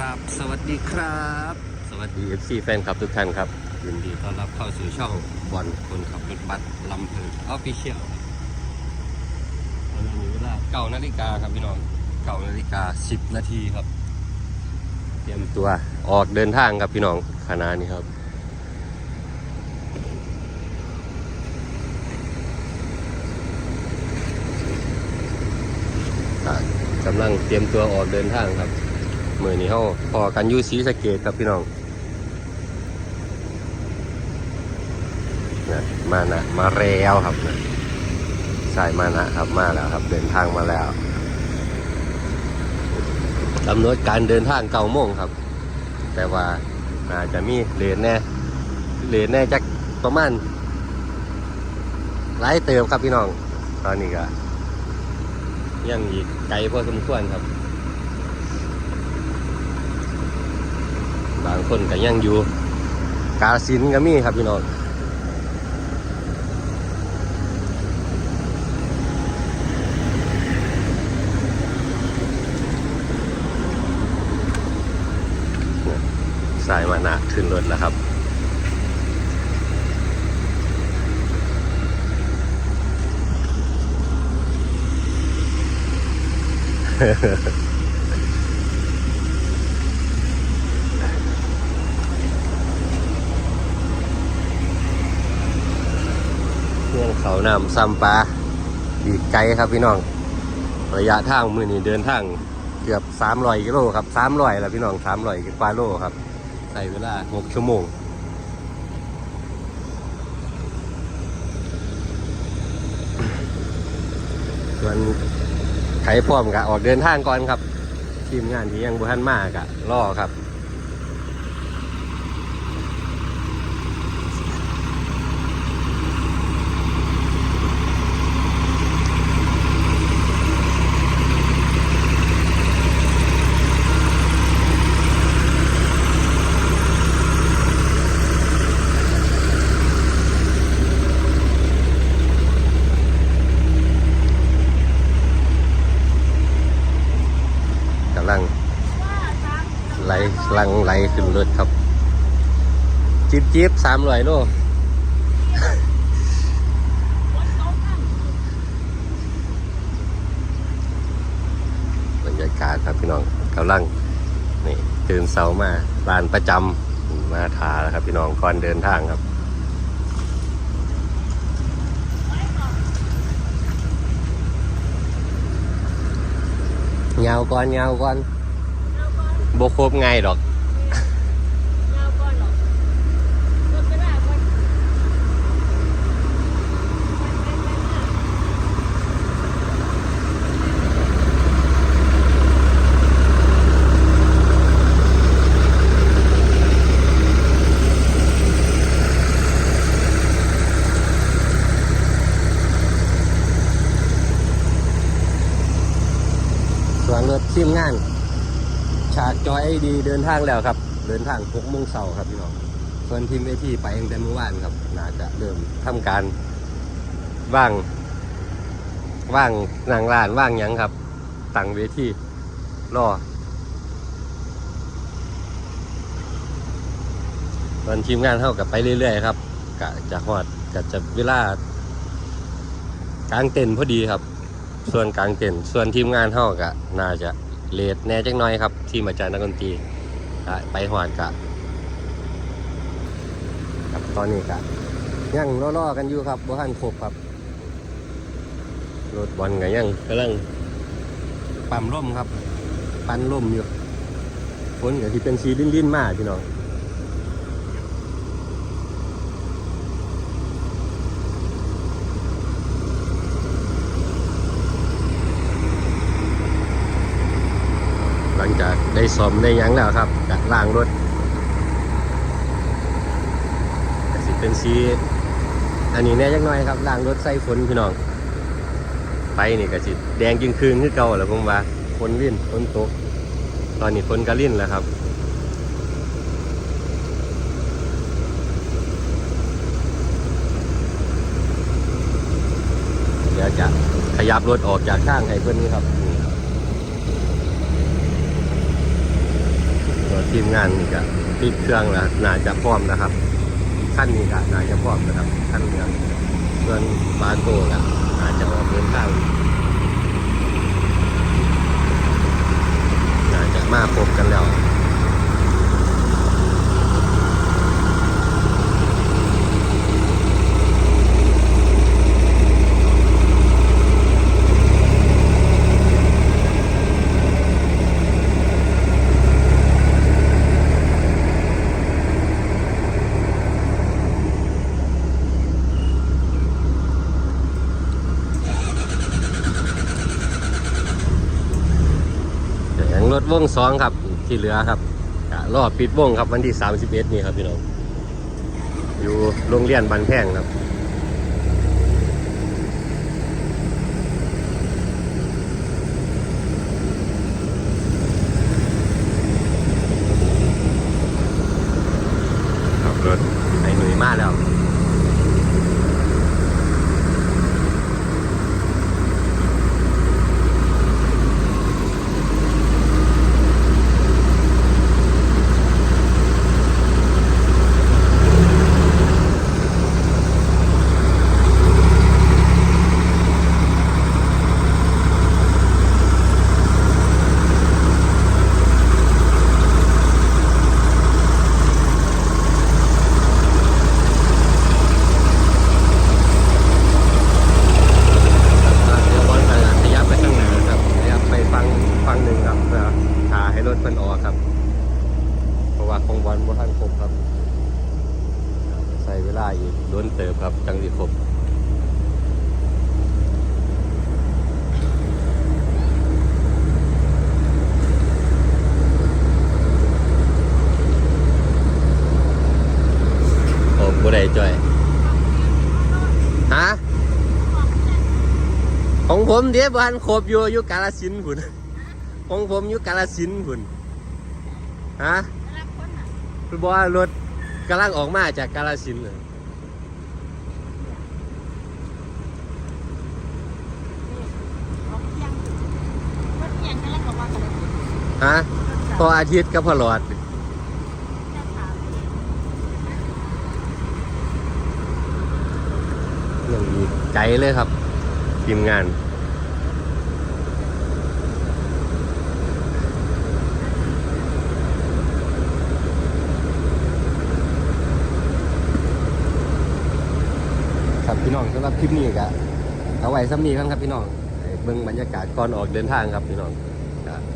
ครับ สวัสดีครับ สวัสดี FC แฟนคลับทุกท่านครับยินดีต้อนรับเข้าสู่ช่องบอลคนขับรถบัสลำเพลินออฟฟิเชียลตอนนี้เวลาเก้านาฬิกาครับพี่น้องเก้านาฬิกาสิบนาทีครับ เตรียมตัวออกเดินทางครับพี่น้องขณะนี้ครับกำลังเตรียมตัวออกเดินทางครับ มือนี้เขาพอกันยูสีสเกตครับพี่น้องนะมานะมาแล้วครับนะสายมานะครับมาแล้วครับ เดินทางมาแล้วกำหนดการเดินทางเก้าโมงครับ แต่ว่าอาจจะมีเลนแน่เลนแน่จักประมาณหลายเติมครับพี่น้อง ตอนนี้ก็ยังอีกไกลพอสมควรครับ บาง คนก็ยังอยู่ กาสินก็มีครับพี่น้องสายมานะขึ้นรถแล้วครับเพื่อ นเขานำซ้ำปลาอีกไกลครับพี่น้อง ระยะทางมือนี้เดินทางเกือบ300กิโลครับ300แล้วพี่น้อง300กว่าโลครับใช้เวลา6ชั่วโมงส่วนไขพร้อมกะออกเดินทางก่อนครับ ทีมงานที่ยังบุทันมากะรอครับ กำลังไห ลังไหลขึ้นรถครับ จิบจิบสามร้อยโลบรรยากาศครับพี่น้องกำลังนี่ตื่นเสามาลานประจำมาทาแล้วครับ พี่น้องก่อนเดินทางครับเงาก่อนเงาก่อน โบครบไงดอก ส่วนรถทีมงาน ฉากจอยไอ ดีเดินทางแล้วครับ เดินทางหกโมงเช้าครับพี่น้องส่วนทีมเวทีไปตั้งแต่เมื่อวานครับน่าจะเริ่มทำการว่างว่างนางลานว่างยังครับตั้งเวทีรอส่วนทีมงานเท่ากับไปเรื่อยๆครับกะจะหอดกะจะเวลากลางเต็นพอดีครับ ส่วนกลางเต็นส่วนทีมงานเท่าก็น่าจะ เลทแน่จังน้อยครับ ทีมอาจารย์นักดนตรีไปหอดกะครับตอนนี้กะยังล่อๆกันอยู่ครับบ่ทันครบครับรถบอลก็ยังกำลังปั่มร่มครับ ปั่นร่มอยู่ฝนก็ที่เป็นสีลิ้นๆมากพี่น้อง หลังจากได้ สอมได้ยังแล้วครับกล้างรถก็สิเป็นสีอันนี้แน่จักน่อยครับล้างรถใส่ฝนพี่น้อง ไปนี่ก็สิแดงจึงคืนคือเก่าแล้วผมว่าฝนลิ่นฝนตก ตอนนี้ฝนก็ลิ่นแล้วครับเดี๋ยวจะขยับรถออกจากข้างให้เพื่อนนี่ครับนี่ครับ ทีมงานนี่ก็ปิดเครื่องแล้วน่าจะพร้อมนะครับขั้นนี้ก็น่าจะพร้อมนะครับขั้นเรืองส่วนบาโก้ก็อาจจะออกเดินทางน่าจะมาพบกันแล้ว แข่งรถ วงสองครับที่เหลือครับรอบปิดวงครับวันที่31นี่ครับพี่น้องอยู่โรงเรียนบันแพงครับรถไอ้หนุ่ยมาแล้ว เดี๋ยวบอลจะขยับไปข้างหน้าครับขยับไปฟังฟังหนึ่งครับเพื่อหาให้รถเพิ่นออกครับ เพราะว่าของบอลบ่ทันครบครับ ใส่เวลาอีก โดนเติบครับจังสิครบโอ้บ่ได้จ่อยฮะของผมเดี๋ยวบ้านครบอยู่อยู่กาลสินธุ์พุ่นของผมอยู่กาลสินธุ์พุ่นฮะคือบอกว่ารถกำลังออกมาจากกาลสินธุ์น่ะ ฮะพออาทิตย์ก็พอหลอดยังมีใจเลยครับ ทีมงานครับพี่น้องสำหรับคลิปนี้ก็เอาไว้ซ้ำนี้ครับพี่น้องเบิ่งบรรยากาศก่อนออกเดินทางครับพี่น้อง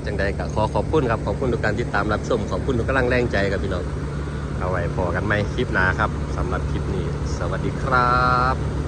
จังใดก็ขอขอบคุณครับ ขอบคุณทุกการติดตามรับชม ขอบคุณทุกกำลังแรงใจครับพี่น้อง เอาไว้พอกันไหมคลิปหน้าครับสำหรับคลิปนี้ สวัสดีครับ